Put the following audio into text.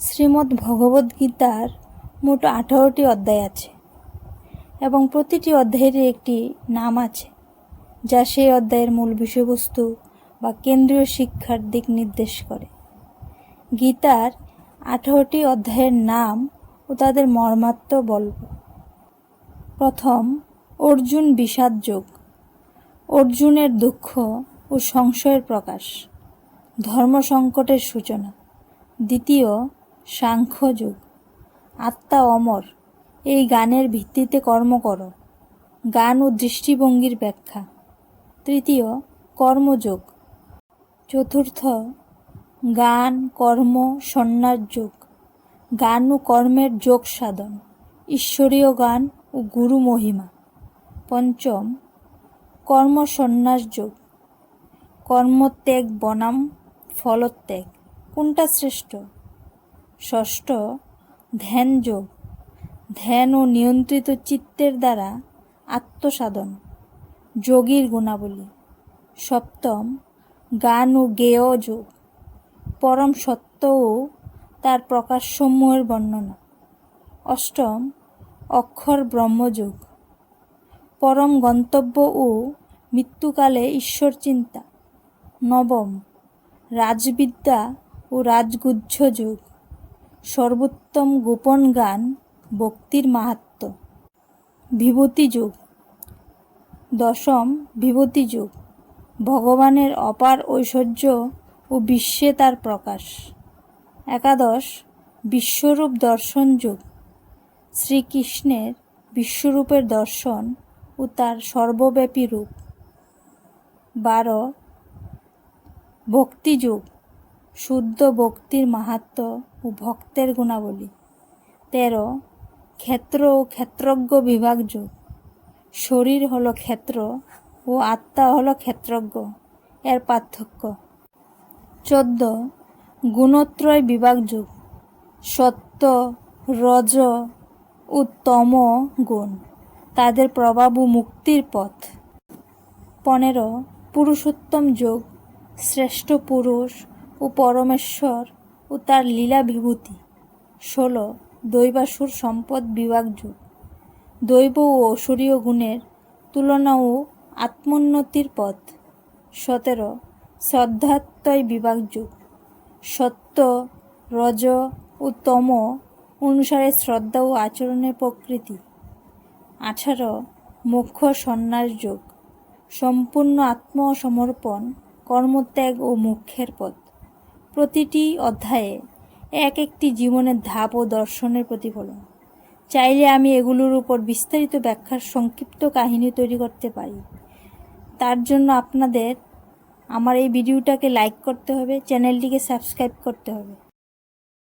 শ্রীমদ্ ভগবদ্গীতার মোট আঠারোটি অধ্যায় আছে এবং প্রতিটি অধ্যায়েরই একটি নাম আছে, যা সেই অধ্যায়ের মূল বিষয়বস্তু বা কেন্দ্রীয় শিক্ষার দিক নির্দেশ করে। গীতার আঠারোটি অধ্যায়ের নাম ও তাদের মর্মাত্ম বলব। প্রথম, অর্জুন বিষাদ যোগ। অর্জুনের দুঃখ ও সংশয়ের প্রকাশ। ধর্ম সংকটের সূচনা। দ্বিতীয় সাংখ্য যুগ আত্মা অমর, এই গানের ভিত্তিতে কর্ম করো। গান ও দৃষ্টিভঙ্গির ব্যাখ্যা। তৃতীয়, কর্মযোগ। চতুর্থ, গান, কর্ম, সন্ন্যাস যোগ। গান ও কর্মের যোগ সাধন, ঈশ্বরীয় গান ও গুরু মহিমা। পঞ্চম, কর্ম সন্ন্যাস যোগ। কর্মত্যাগ বনাম, ফলত্যাগ। কোনটা শ্রেষ্ঠ? ষষ্ঠ ধ্যান যোগ ধ্যান ও নিয়ন্ত্রিত চিত্তের দ্বারা আত্মসাধন, যোগীর গুণাবলী। সপ্তম, গান ও গেয় যোগ, পরম সত্য ও তার প্রকাশসমূহের বর্ণনা। অষ্টম, অক্ষর ব্রহ্মযোগ, পরম গন্তব্য ও মৃত্যুকালে ঈশ্বর চিন্তা। নবম, রাজবিদ্যা ও রাজগুহ্য যুগ। সর্বোত্তম গোপন গান ভক্তির মাহাত্ম। বিভূতি যুগ। দশম বিভূতি যুগ। ভগবানের অপার ঐশ্বর্য ও বিশ্বে তার প্রকাশ। একাদশ বিশ্বরূপ দর্শন যুগ। শ্রীকৃষ্ণের বিশ্বরূপের দর্শন ও তার সর্বব্যাপী রূপ। বারো ভক্তিযুগ শুদ্ধ ভক্তির মাহাত্ম ও ভক্তের গুণাবলী। তেরো, ক্ষেত্র ও ক্ষেত্রজ্ঞ বিভাগ যুগ। শরীর হলো ক্ষেত্র ও আত্মা হলো ক্ষেত্রজ্ঞ, এর পার্থক্য। চোদ্দ, গুণত্রয় বিভাগ যুগ। সত্য, রজ ও তম গুণ, তাদের প্রভাব ও মুক্তির পথ। পনেরো, পুরুষোত্তম যোগ। শ্রেষ্ঠ পুরুষ ও পরমেশ্বর ও তার লীলা বিভূতি ষোলো, দৈবাসুর সম্পদ বিভাগ যুগ। দৈব ও অসুরীয় গুণের তুলনা ও আত্মোন্নতির পথ। সতেরো, শ্রদ্ধাত্ময় বিভাগ যুগ। সত্য, রজ ও তম অনুসারে শ্রদ্ধা ও আচরণের প্রকৃতি। আঠারো মুখ্য সন্ন্যাস যোগ। সম্পূর্ণ আত্মসমর্পণ, কর্মত্যাগ ও মুখ্যের পথ। প্রতিটি অধ্যায়ে এক একটি জীবনের ধাপ ও দর্শনের প্রতিফলন। চাইলে আমি এগুলোর উপর বিস্তারিত ব্যাখ্যার সংক্ষিপ্ত কাহিনী তৈরি করতে পারি। তার জন্য আপনাদের আমার এই ভিডিওটাকে লাইক করতে হবে, চ্যানেলটিকে সাবস্ক্রাইব করতে হবে।